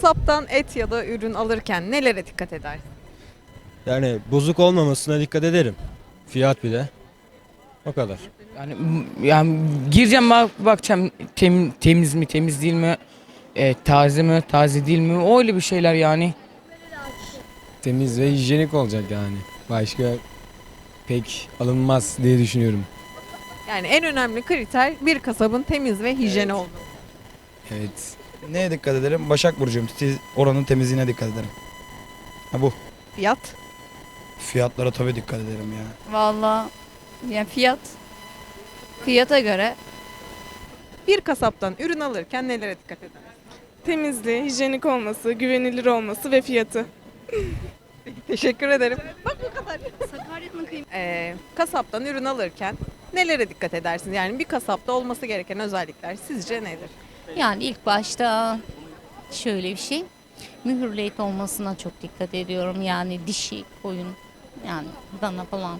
kasaptan et ya da ürün alırken nelere dikkat edersin? Yani bozuk olmamasına dikkat ederim. Fiyat bir de. O kadar. Yani yani gireceğim bak bakacağım tem- temiz mi temiz değil mi? E, taze mi taze değil mi? Öyle bir şeyler yani. Temiz ve hijyenik olacak yani. Başka pek alınmaz diye düşünüyorum. Yani en önemli kriter bir kasabın temiz ve hijyen olduğu. Evet. Neye dikkat ederim? Başak Burcu'yum. Titiz- Oranın temizliğine dikkat ederim. Ha bu. Fiyat. Fiyatlara tabii dikkat ederim ya. Vallahi yani fiyat fiyata göre Bir kasaptan ürün alırken nelere dikkat edersin? Temizliği, hijyenik olması, güvenilir olması ve fiyatı. Teşekkür ederim. Bak bu kadar. Ee, kasaptan ürün alırken nelere dikkat edersin? Yani bir kasapta olması gereken özellikler sizce nedir? Yani ilk başta şöyle bir şey. Mühürlü et olmasına çok dikkat ediyorum. Yani dişi, koyun, yani dana falan.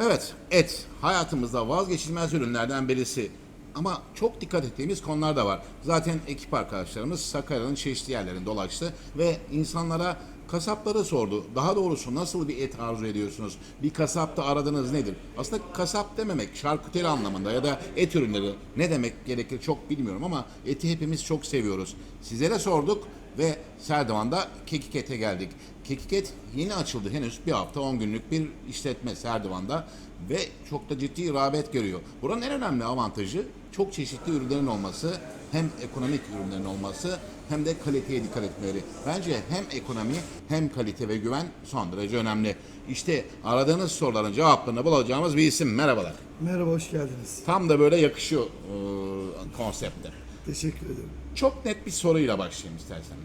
Evet, et hayatımızda vazgeçilmez ürünlerden birisi. Ama çok dikkat ettiğimiz konular da var. Zaten ekip arkadaşlarımız Sakarya'nın çeşitli yerlerinde dolaştı ve insanlara kasapları sordu. Daha doğrusu nasıl bir et arzu ediyorsunuz? Bir kasapta aradığınız nedir? Aslında kasap dememek şarküteri anlamında ya da et ürünleri ne demek gerekir çok bilmiyorum ama eti hepimiz çok seviyoruz. Sizlere sorduk ve Serdivan'da Kekik Et'e geldik. Kekik Et yeni açıldı henüz bir hafta 10 günlük bir işletme Serdivan'da ve çok da ciddi rağbet görüyor. Buranın en önemli avantajı çok çeşitli ürünlerin olması, hem ekonomik ürünlerin olması hem de kaliteye dikkat etmeleri. Bence hem ekonomi hem kalite ve güven son derece önemli. İşte aradığınız soruların cevaplarını bulacağımız bir isim. Merhabalar. Merhaba, hoş geldiniz. Tam da böyle yakışıyor e, konsepte. Teşekkür ederim. Çok net bir soruyla başlayayım istersen.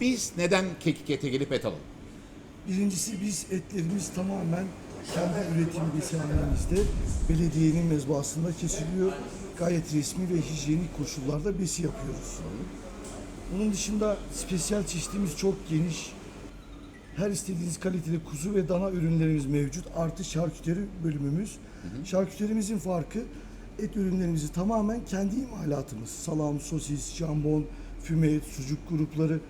Biz neden kekik ete gelip et alalım? Birincisi biz etlerimiz tamamen kendi üretim besinhanemizde belediyenin mezbahasında kesiliyor. Gayet resmi ve hijyenik koşullarda besi yapıyoruz. Onun dışında spesiyel çeşitimiz çok geniş. Her istediğiniz kalitede kuzu ve dana ürünlerimiz mevcut. Artı şarküteri bölümümüz. Şarküterimizin farkı et ürünlerimizi tamamen kendi imalatımız. Salam, sosis, jambon, füme et, sucuk grupları.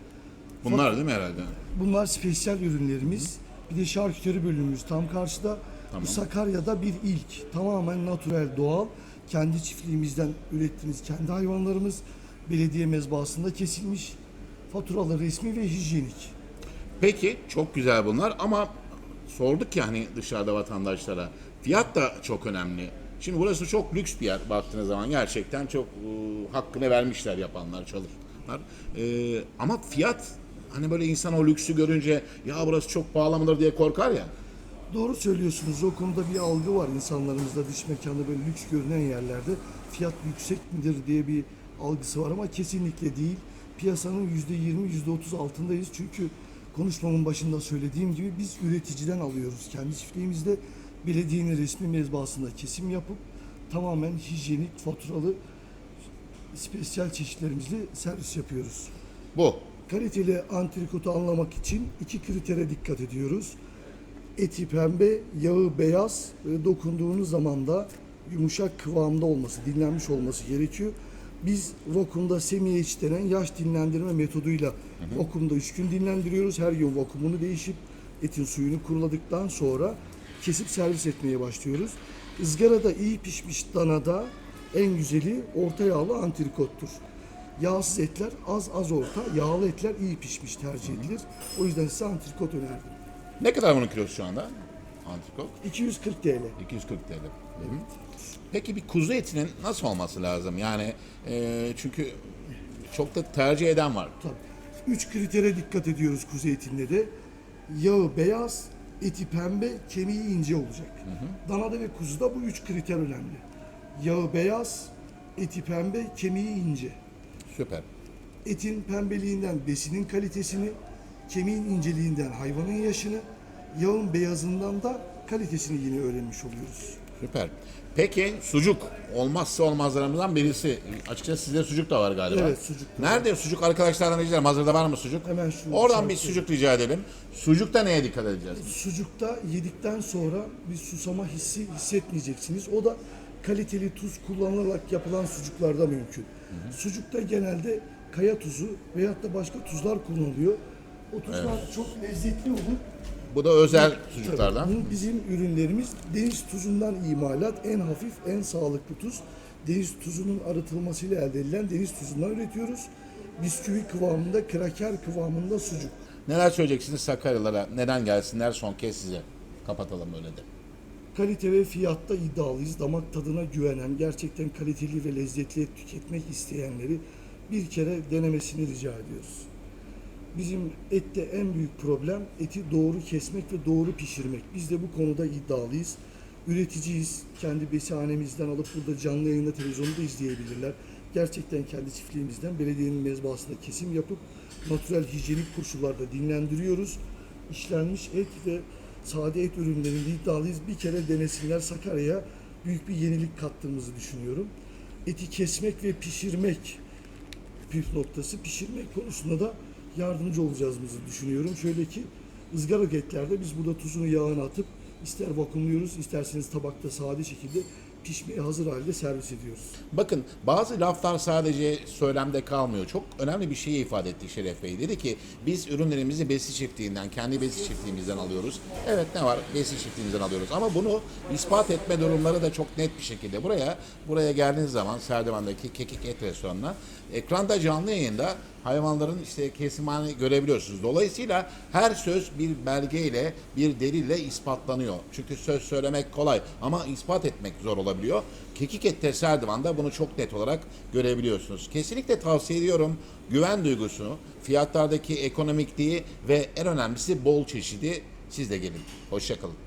Bunlar değil mi herhalde? Bunlar spesiyel ürünlerimiz. Bir de şarküteri bölümümüz tam karşıda. Tamam. Bu Sakarya'da bir ilk. Tamamen natürel, doğal. Kendi çiftliğimizden ürettiğimiz kendi hayvanlarımız belediye mezbahasında kesilmiş. Faturaları resmi ve hijyenik. Peki çok güzel bunlar ama sorduk ya hani dışarıda vatandaşlara. Fiyat da çok önemli. Şimdi burası çok lüks bir yer baktığınız zaman gerçekten çok e, hakkını vermişler yapanlar çalışanlar. E, ama fiyat hani böyle insan o lüksü görünce ya burası çok pahalı mıdır diye korkar ya. Doğru söylüyorsunuz. O konuda bir algı var insanlarımızda dış mekanda böyle lüks görünen yerlerde fiyat yüksek midir diye bir algısı var ama kesinlikle değil. Piyasanın %20, %30 altındayız. Çünkü konuşmamın başında söylediğim gibi biz üreticiden alıyoruz. Kendi çiftliğimizde belediyenin resmi mezbahasında kesim yapıp tamamen hijyenik, faturalı spesiyel çeşitlerimizle servis yapıyoruz. Bu. Kaliteli antrikotu anlamak için iki kritere dikkat ediyoruz. Eti pembe, yağı beyaz ve dokunduğunuz zaman da yumuşak kıvamda olması, dinlenmiş olması gerekiyor. Biz vakumda semi-H denen yaş dinlendirme metoduyla vakumda 3 gün dinlendiriyoruz. Her gün vakumunu değişip etin suyunu kuruladıktan sonra kesip servis etmeye başlıyoruz. Izgarada iyi pişmiş danada en güzeli orta yağlı antrikottur. Yağsız etler az az orta, yağlı etler iyi pişmiş tercih edilir. O yüzden size antrikot önerdim. Ne kadar bunun kilosu şu anda? Antrikot. 240 TL. 240 TL. Peki bir kuzu etinin nasıl olması lazım? Yani e, çünkü çok da tercih eden var. Tabii. Üç kritere dikkat ediyoruz kuzu etinde de. Yağı beyaz, eti pembe, kemiği ince olacak. Danada ve kuzuda bu üç kriter önemli. Yağı beyaz, eti pembe, kemiği ince. Süper. Etin pembeliğinden besinin kalitesini, kemiğin inceliğinden hayvanın yaşını, yağın beyazından da kalitesini yine öğrenmiş oluyoruz. Süper. Peki sucuk olmazsa olmazlarımızdan birisi. Açıkçası sizde sucuk da var galiba. Evet, sucuk da Nerede sucuk arkadaşlardan rica ederim. Hazırda var mı sucuk? Hemen şu Oradan bir sucuk rica edelim. Sucukta neye dikkat edeceğiz? Sucukta yedikten sonra bir susama hissi hissetmeyeceksiniz. O da kaliteli tuz kullanılarak yapılan sucuklarda mümkün. Sucukta genelde kaya tuzu veyahut da başka tuzlar kullanılıyor. O tuzlar çok lezzetli olur. Bu da özel Tabii, sucuklardan. bu bizim ürünlerimiz deniz tuzundan imalat en hafif, en sağlıklı tuz. Deniz tuzunun arıtılmasıyla elde edilen deniz tuzundan üretiyoruz. Bisküvi kıvamında, kraker kıvamında sucuk. Neler söyleyeceksiniz Sakaryalılara? Neden gelsinler son kez size? Kapatalım öyle de. Kalite ve fiyatta iddialıyız. Damak tadına güvenen, gerçekten kaliteli ve lezzetli et tüketmek isteyenleri bir kere denemesini rica ediyoruz. Bizim ette en büyük problem eti doğru kesmek ve doğru pişirmek. Biz de bu konuda iddialıyız. Üreticiyiz. Kendi besihanemizden alıp burada canlı yayında televizyonda izleyebilirler. Gerçekten kendi çiftliğimizden belediyenin mezbahasında kesim yapıp natürel hijyenik koşullarda dinlendiriyoruz. İşlenmiş et ve sade et ürünlerinde iddialıyız. Bir kere denesinler Sakarya'ya büyük bir yenilik kattığımızı düşünüyorum. Eti kesmek ve pişirmek püf noktası pişirmek konusunda da yardımcı olacağımızı düşünüyorum. Şöyle ki ızgara etlerde biz burada tuzunu yağını atıp ister vakumluyoruz isterseniz tabakta sade şekilde pişmeye hazır halde servis ediyoruz. Bakın bazı laflar sadece söylemde kalmıyor. Çok önemli bir şeyi ifade etti Şeref Bey. Dedi ki biz ürünlerimizi besi çiftliğinden, kendi besi çiftliğimizden alıyoruz. Evet ne var? Besi çiftliğimizden alıyoruz. Ama bunu ispat etme durumları da çok net bir şekilde. Buraya buraya geldiğiniz zaman Serdivan'daki Kekik Et Restoranı'na ekranda canlı yayında hayvanların işte kesimhane görebiliyorsunuz. Dolayısıyla her söz bir belgeyle, bir delille ispatlanıyor. Çünkü söz söylemek kolay ama ispat etmek zor olabiliyor. Kekik Et'te Serdivan'da bunu çok net olarak görebiliyorsunuz. Kesinlikle tavsiye ediyorum. Güven duygusunu, fiyatlardaki ekonomikliği ve en önemlisi bol çeşidi siz de gelin. Hoşçakalın.